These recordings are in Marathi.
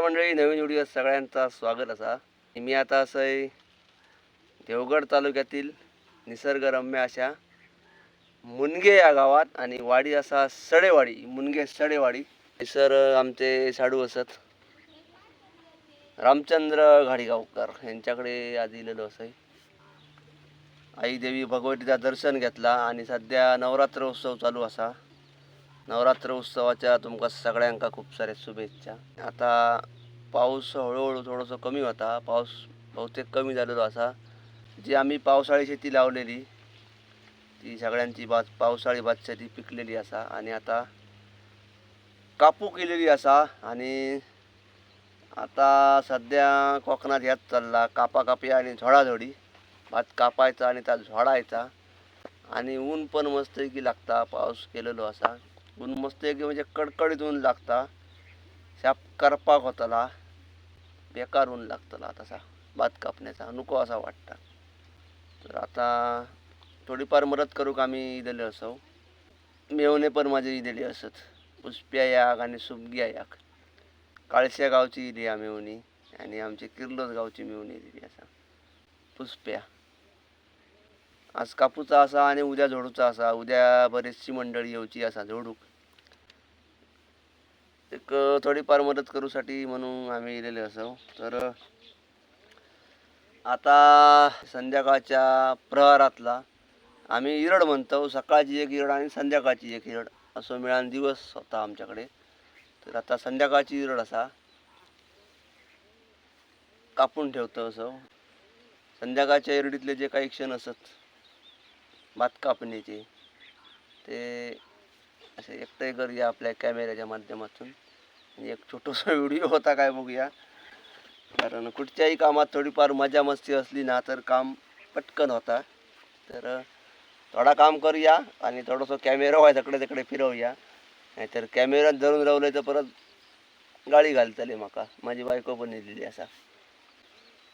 मंडळी नवीन व्हिडिओ सगळ्यांचा स्वागत असा. मी आता असं आहे देवगड तालुक्यातील निसर्गरम्य अशा मुनगे या गावात आणि वाडी असा सडेवाडी मुनगे सडेवाडी. सर आमचे साडू असत. रामचंद्र घाडीगावकर यांच्याकडे आज दिलेलो असं आहे. आई देवी भगवतीचा दर्शन घेतला आणि सध्या नवरात्र उत्सव चालू असा. नवरात्र उत्सवाच्या तुमका सगळ्यांका खूप साऱ्या शुभेच्छा. आता पाऊस हळूहळू थोडंसं कमी होता. पाऊस बहुतेक कमी झालेलो असा. जी आम्ही पावसाळी शेती लावलेली ती सगळ्यांची भात पावसाळी भात शेती पिकलेली असा. आणि आता कापू केलेली असा. आणि आता सध्या कोकणात ह्याच चालला. कापा कापी आणि झोडाझोडी. भात कापायचा आणि त्यात झोडायचा. आणि ऊन पण मस्त लागता. पाऊस केलेलो असा. पूण मस्त एक म्हणजे कडकडीत ऊन लागता. शाप करपाक वतला बेकार ऊन लागतला तसा. भात कापण्याचा. नको असा वाटता. तर आता थोडीफार मदत करूक आम्ही दिले असो मेवणे पण माझी दिली असत. पुष्प्या याक आणि सुबग्या याक काळश्या गावची दिली आम्ही मेवणी. आणि आमची किर्लोस गावची मेवणी दिली असा. पुष्प्या. आज कापूचा असा आणि उद्या झोडूचा असा उद्या बरीचशी मंडळी येऊची असा झोडूक. एक थोडीफार मदत करूसाठी म्हणून आम्ही इलेले असो. तर आता संध्याकाळच्या प्रहारातला आम्ही इरड म्हणतो. सकाळची एक इरड आणि संध्याकाळची एक इरड. असं मिळान दिवस होता आमच्याकडे. तर आता संध्याकाळची इरड असा. कापून ठेवतो असं. संध्याकाळच्या इरडीतले जे काही क्षण असत भात कापणीची. ते असे एकटं करूया आपल्या कॅमेऱ्याच्या माध्यमातून. एक छोटासा व्हिडिओ होता काय बघूया. कारण कुठच्याही कामात थोडीफार मजा मस्ती असली ना तर काम पटकन होता. तर थोडा काम करूया आणि थोडंसं कॅमेरा व्हाय तिकडे तिकडे फिरवूया. नाहीतर कॅमेरात धरून रावलं तर परत गाळी घालतली म्हाका माझी बायको पण दिलेली असा.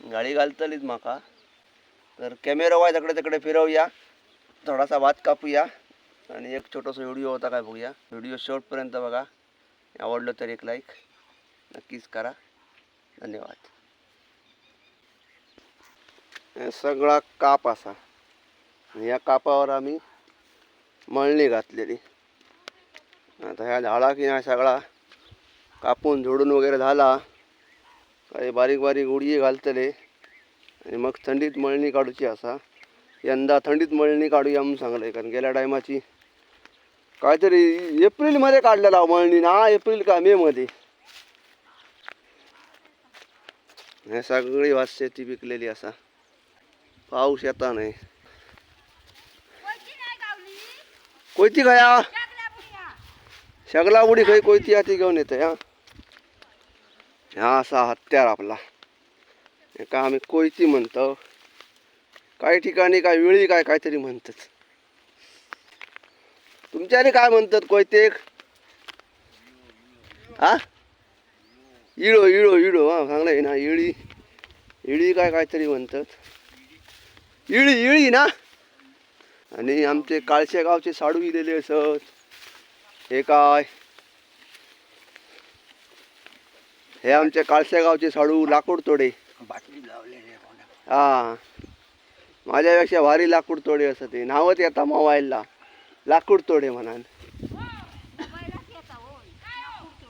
गाळी घालतलीच म्हाका तर कॅमेरा व्हाय तिकडे तिकडे फिरवूया. थोडासा वाद कापूया. आणि एक छोटासा व्हिडिओ होता काय बघूया. व्हिडिओ शेवटपर्यंत बघा. आवडलं तर एक लाईक नक्कीच करा. धन्यवाद. सगळा काप असा. या कापावर आम्ही मळणी घातलेली. आता ह्या झाडा की नाही सगळा कापून झोडून वगैरे झाला. काही बारीक बारीक उडये घालतले. आणि मग थंडीत मळणी काढूची असा. यंदा थंडीत मळणी काढूया म्हणून सांगलंय कारण गेल्या टायमाची काहीतरी एप्रिलमध्ये काढलेला मळणी ना एप्रिल का मे मध्ये. हे सगळी भात शेती पिकलेली असा. पाऊस येता नाही. कोयती खया सगळा उडी खय कोयती हाती घेऊन येतं हा? हा असा हत्यार आपला. एका आम्ही कोयती म्हणतो? काही ठिकाणी काय वेळी काय काहीतरी म्हणतात. तुमच्याने काय म्हणतात कोयतेक? हा इळो इळो इळो हा चांगलं ना इळी. इळी काय काहीतरी म्हणतात. इळी इळी ना? आणि आमचे काळशे गावचे साडू इलेले असत. हे काय? हे आमचे काळशे गावचे साडू लाकूड तोडे. हा. माझ्यापेक्षा भारी लाकूड तोडे असं ते नावच येता मोबाईलला. लाकूड तोडे म्हणान.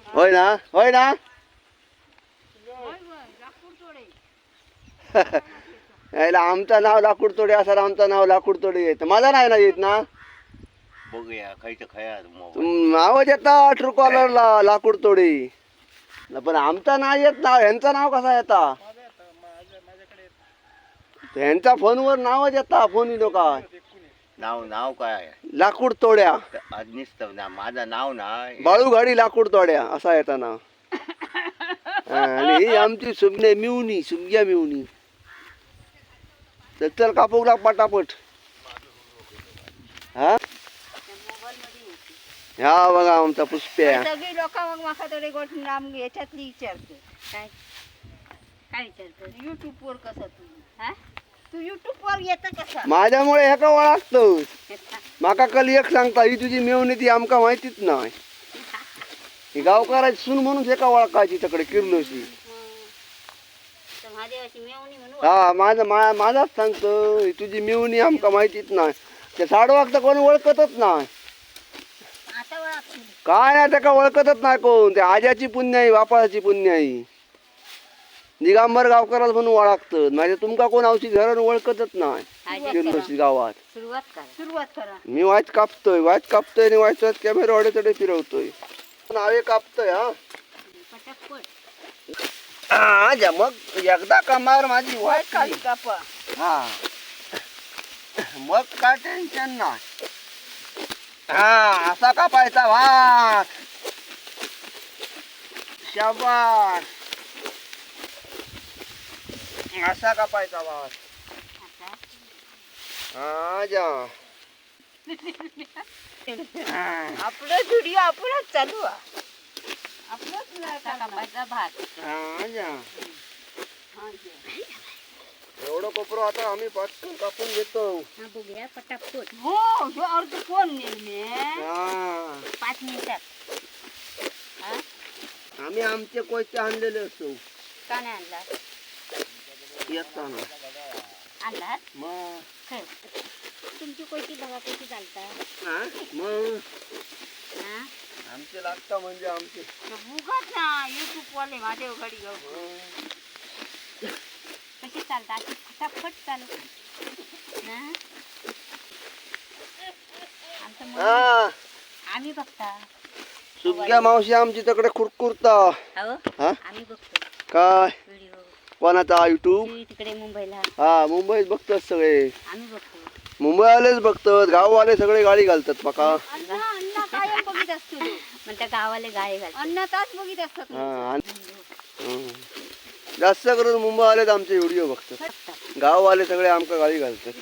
होय ना? होय ना? यायला आमचं नाव लाकूड तोडे असं आमचं नाव लाकूड तोडे. येत माझं नाही ना येत ना? बघूया खायचं खाया नावच येता ट्रू कॉलरला लाकूड तोडे. न पण आमचं नाव येत नाव ह्यांचं नाव कसा येता ह्यांच्या फोनवर नावच येता फोन येतो का नाव नाव काय? लाकूड तोड्या. आज नुसतं ना माझं नाव ना. बाळूगाडी लाकूड तोड्या असा येता नाव हा, आणि ही आमची सुमने मिवणी सुमग्या मिवणी तर चल कापूक लाग पटापट. हा? ह्या बघा आमचा पुष्प्या. सगळी लोक मग माका थोडे गोट नाम याच्यातली विचारते. काय? काय विचारतो? युट्यूब वर कसं तू हा? तू युट्यूब वर येतं कसं? माझ्यामुळे ह्याका ओळखतो माका कल एक सांगता ही तुझी मेवणी ती आमका माहितीच नाही. ही गावकाराची सून म्हणून एका ओळखायची तिकडे किर्लोशी? तर महादेवाची मेवणी म्हणून हा माझं मा माझाच सांगतो ही तुझी मिळवणी आमका माहितीच नाही. ते साडवाग तर कोणी ओळखतच नाही. आता काय नाही त्याका ओळखतच नाही कोण? ते आज्याची पुण्य आहे बापाची पुण्य आहे दिगांबर गावकराला म्हणून ओळखतात म्हणजे तुमका कोण औषधी घरानं ओळखतच नाही. गावात सुरुवात करा. सुरुवात करा. मी वाच कापतोय वाच कापतोय आणि वाचवात कॅमेरा वाडे तडे फिरवतोय. नावे कापतोय हा. हा मग एकदा कमावर माझी वाट खाली कापा. हा. मग काय टेन्शन नाही. हा असा कापायचा भात शाबास. असा कापायचा भात हा जा. आपलं व्हिडिओ आपणच चालू आपलंच कापायचा भात? जा. एवढं कोपरं आता आम्ही पटकन कापून घेतो. बघूया पटापट. हो ह्यो अर्ध नेले हा. पाच मिनिटात हा? आम्ही आमचे कोयते आणलेले असतो का नाही आणला? आणला मग? तुमची कोणती कशी चालतात हा? मग? हा? आमचे लागता म्हणजे आमचे. उगाच ना युट्यूब वाले माझे घेऊ कशी चालतात अशी फटाफट चालू. ना आमचं हा. आम्ही बघता. सुग्या मावशी आमची तिकडे खुरकुरता हो हा? आम्ही बघतो. काय? कोणाचा युट्यूब तिकडे मुंबईला. हा मुंबईत बघतात सगळे. आम्ही बघतो. मुंबईवालेच बघतात गाववाले सगळे गाडी घालतात माका अण्णा अण्णा काय बघित असतो मग त्या गावाले गाय घाल अण्णा तास बघित असतात. हा आणि- हं. जास्त करून मुंबईवालेच आमचे व्हिडिओ बघतात. गाववाले सगळे आमका गाडी घालतात.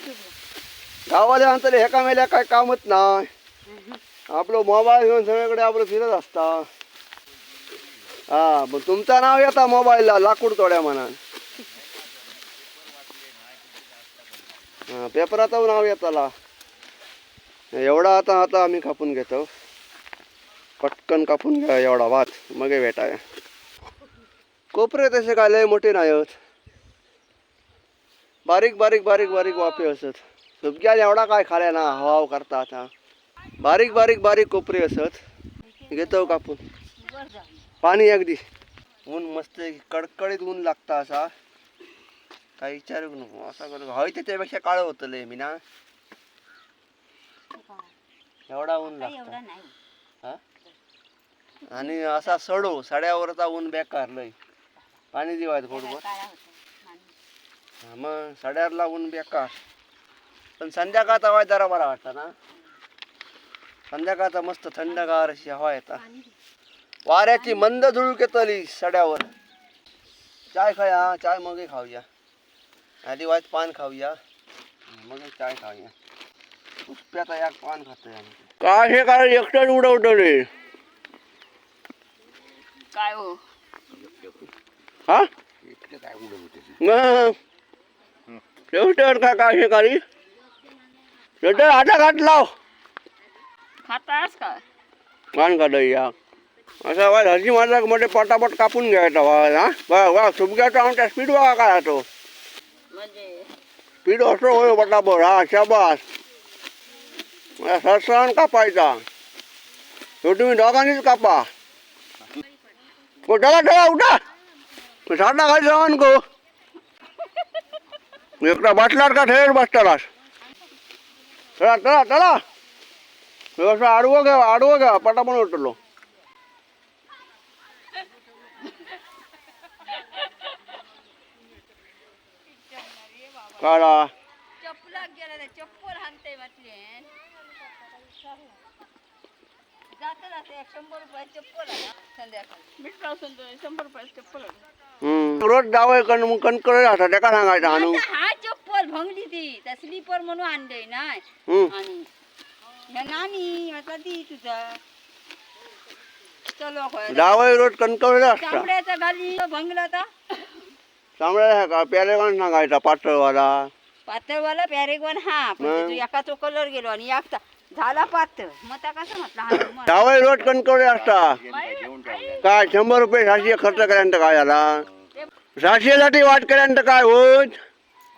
गाववाले म्हणतात ह्या कामेल्या काय कामच नाही. आपलं मोबाईल घेऊन सगळीकडे आपलं फिरत असता. हा मग तुमचं नाव येता मोबाईलला लाकूड तोड्या म्हणान. पेपरात नाव येताला एवढा आता आता आम्ही कापून घेतो. पटकन कापून घ्या एवढा भात मग भेटाय. कोपरे तसे काय लय मोठे नाही होत बारीक बारीक बारीक बारीक वापे असत. सुबक्यान एवढा काय खाल्या ना हवाव करता आता. बारीक बारीक बारीक कोपरे असत. घेतो कापून. पाणी अगदी ऊन मस्त कडकडीत ऊन लागता असा. काही विचारू नको. असा करू. हय त्याच्यापेक्षा काळं होतं लय मी ना. एवढा ऊन लागता. हा? आणि असा सडो सड्यावरचा ऊन बेकार लय. पाणी दिवायचं काळा हा मग सड्यावरला ऊन बेकार. पण संध्याकाळचा हवा जरा बरा वाटता ना. संध्याकाळचा मस्त थंडगार अशी हवा येता वाऱ्याची मंद झुळूक येतली सड्यावर. चाय खाया चाय मग खाऊया. आधी पान खाऊया. मग चाय खाऊया. पुष्प्याचा एक पान खातोय काय हे काय एकटंच उडवटले काय हो? हा? काय काय शिकारी शेवटे आता काट लाव. खातास का? कान काढ या. असं वा हरजी माझा मध्ये पटापट कापून घ्यायचा वा हा? वा वा सुबग्याचा आमच्या स्पीड बघा काय तो म्हणजे स्पीड होय बटाबर हा शाबास. मला कापायचा. तो तुम्ही दोघांनीच कापा. उठा ठेवा उठा. साठा खाली जाऊन को एकटा बसलार का ठेर बसतालास चला चला चला. व्यवस्था आडवं घ्या आडवं घ्या. पटापण उठलो काढा. चप्पलाक गेला त्या चप्पल हाणते म्हटले जातं जातं एक शंभर रुपये चप्पल आहे संध्याकाळी. मिठराव शंभर रुपये चप्पल हम्म. रोज जावं कण कणकळ राहता त्याका सांगायचं आणू. हा चप्पल भंगली ती. त्या स्लीपर म्हणून आणले नाही. आणि ह्या नानी आता ती तुझा. चलो. जावं रोज कणकळ असता. भंगला आता. चांगला का? कोण सांगायचा पातळवाला. पातळवाला पॅरेगॉन हा. पण कलर गेलो आणि एकटा झाला पातळ. मग त्या कसं म्हटलं हा मग. रोट कणकवडे असता. काय शंभर रुपये सातशे खर्च केल्यानंतर काय झाला? सातशेसाठी वाट केल्यानंतर काय होत?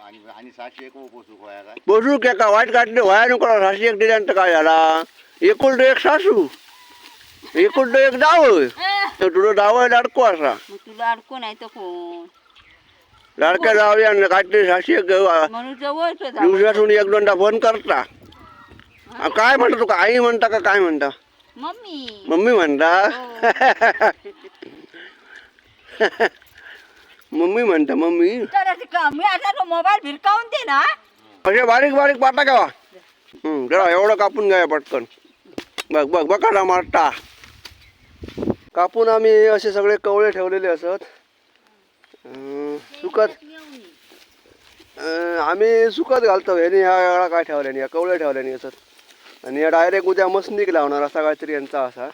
आणि आणि सातशे एक पोसू खोया काय? बसू के का? वाईट काढले व्हाया नको सातशे एक दिल्यानंतर काय झाला? एकुलट एक सासू. एकुलट एक डाव तुझं डाव आहे लाडको असा. मग तुला अडकून आहे तर कोण? लाडक्या डाव आणि काढले सातशे एक अं, म्हणून जवळच जा दिवसातून एक दोनदा फोन करता. काय म्हणता तू? आई म्हणता का काय म्हणता? मम्मी. मम्मी म्हणता? मम्मी म्हणता मम्मी. मोबाईल भिरकावून दे ना. असे बारीक बारीक पाटा घ्यावा. हं, जरा एवढं कापून घ्या पटकन. बघ बघ बघा मारता. कापून आम्ही असे सगळे कवळे ठेवलेले असत. सुकत. आम्ही सुकत घालतो. ह्याने ह्या वेळा काय ठेवल्याने या कवळे ठेवल्याने असत आणि या डायरेक्ट उद्या मसनीक लावणार असा काहीतरी यांचा असा.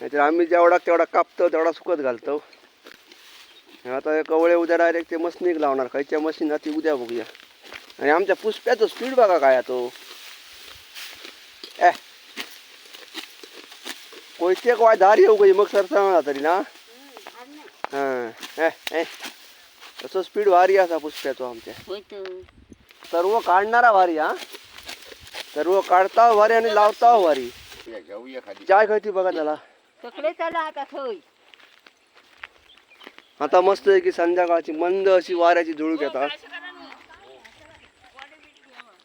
नाहीतर आम्ही जेवढा तेवढा कापतो तेवढा सुकत घालतो. आता हे कवळे उद्या डायरेक्ट ते मसनीक लावणार. खायच्या मशीन ती उद्या बघूया. आणि आमच्या पुष्प्याचं स्पीड बघा काय तो. ए. कोयते काय दार येऊ गई मग सरसा तरी ना. हां. ए ए. तसं स्पीड भारी असा पुष्प्याचो आमच्या. तर. सर्व काढणारा भारी हा. सर्व काढता भारी आणि लावता भारी. चाय खायची बघा त्याला. आता मस्त आहे की संध्याकाळची मंद अशी वाऱ्याची झुळूक येतात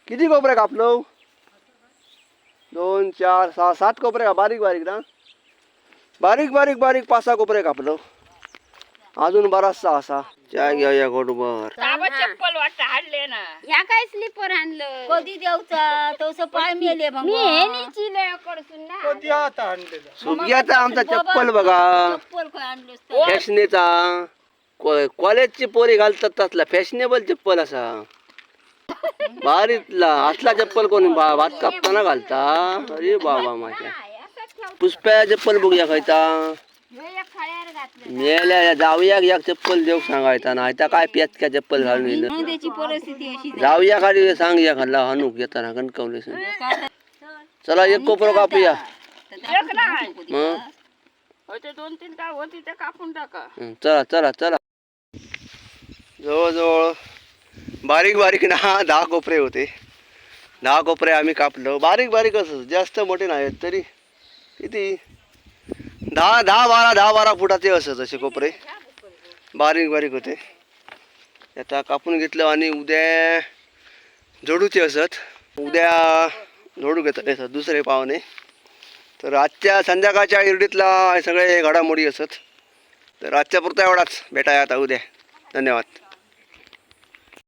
किती कोपरे कापलो दोन चार सहा सात कोपरे का? बारीक बारीक ना? बारीक बारीक बारीक पाच सहा कोपरे कापलो अजून बराचसा असा. चाय घ्या या गोडबर चप्पल वाटत हाडले ना. या काय स्लीपर आणलं? कधी पाय मेले मी हे निचिले कडसून ना. सुग्याचा आमचा चप्पल बघा. चप्पल काय? फॅशनेचा. को- कॉलेजची पोरी घालतात तसला. फॅशनेबल चप्पल असा. भारीतला. असला चप्पल कोणी बा- भात कापताना घालता? अरे बाबा माझ्या पुष्प्या चप्पल बघूया खायचा. मेल्या जाऊया एक चप्पल देऊ सांगायचा ना आता काय पेचक्या चप्पल घालून येलं म्हणून त्याची परिस्थिती अशी झाली. जाऊया खाली सांग या खाल्ला हानूक येताना कणकवले काय चला एक कोपरं कापूया. मग? होते दोन तीन का होती ते कापून टाका. चला चला चला. जवळजवळ बारीक बारीक ना दहा कोपरे होते. दहा कोपरे आम्ही कापलो. बारीक बारीक असं जास्त मोठे नाहीत तरी. किती? दहा दहा बारा दहा बारा फुटाचे असत असे कोपरे. बारीक बारीक होते. आता कापून घेतलं आणि उद्या जोडूचे असत. उद्या जोडू घेतात असत दुसरे पाहुणे. तर आजच्या संध्याकाळच्या इरडीतला हे सगळे घडामोडी असत. तर आजच्या पुरता एवढाच. भेटाय आता उद्या. धन्यवाद.